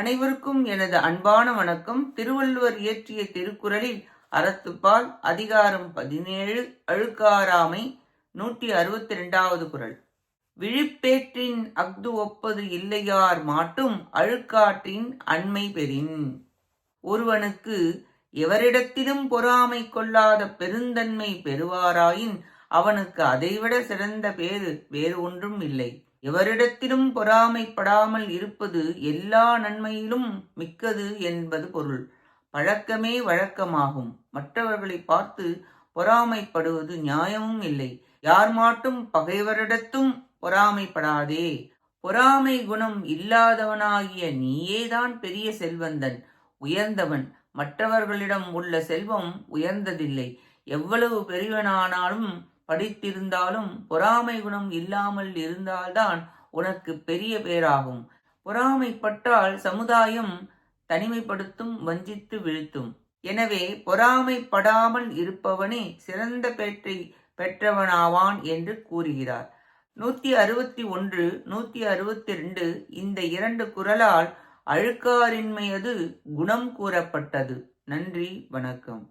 அனைவருக்கும் எனது அன்பான வணக்கம். திருவள்ளுவர் இயற்றிய திருக்குறளில் அறத்துப்பால் அதிகாரம் பதினேழு அழுக்காராமை நூற்றி அறுபத்தி ரெண்டாவது குரல் விழிப்பேற்றின் அஃது ஒப்பது இல்லையார் மாட்டும் அழுக்காற்றின் அண்மை பெறின். ஒருவனுக்கு எவரிடத்திலும் பொறாமை கொள்ளாத பெருந்தன்மை பெறுவாராயின் அவனுக்கு அதைவிட சிறந்த பேறு வேறு ஒன்றும் இல்லை. எவரிடத்திலும் பொறாமைப்படாமல் இருப்பது எல்லா நன்மையிலும் மிக்கது என்பது பொருள். பழக்கமே வழக்கமாகும். மற்றவர்களை பார்த்து பொறாமைப்படுவது நியாயமும் இல்லை. யார் மாட்டும் பகைவரிடத்தும் பொறாமைப்படாதே. பொறாமை குணம் இல்லாதவனாகிய நீயேதான் பெரிய செல்வந்தன் உயர்ந்தவன். மற்றவர்களிடம் உள்ள செல்வம் உயர்ந்ததில்லை. எவ்வளவு பெரியவனானாலும் படித்திருந்தாலும் பொறாமை குணம் இல்லாமல் இருந்தால்தான் உனக்கு பெரிய பேராகும். பொறாமைப்பட்டால் சமுதாயம் தனிமைப்படுத்தும் வஞ்சித்து வீழ்த்தும். எனவே பொறாமைப்படாமல் இருப்பவனே சிறந்த பேற்றை பெற்றவனாவான் என்று கூறுகிறார். நூத்தி அறுபத்தி ஒன்று நூத்தி அறுபத்தி ரெண்டு இந்த இரண்டு குரலால் அழுக்காரின்மையது குணம் கூறப்பட்டது. நன்றி வணக்கம்.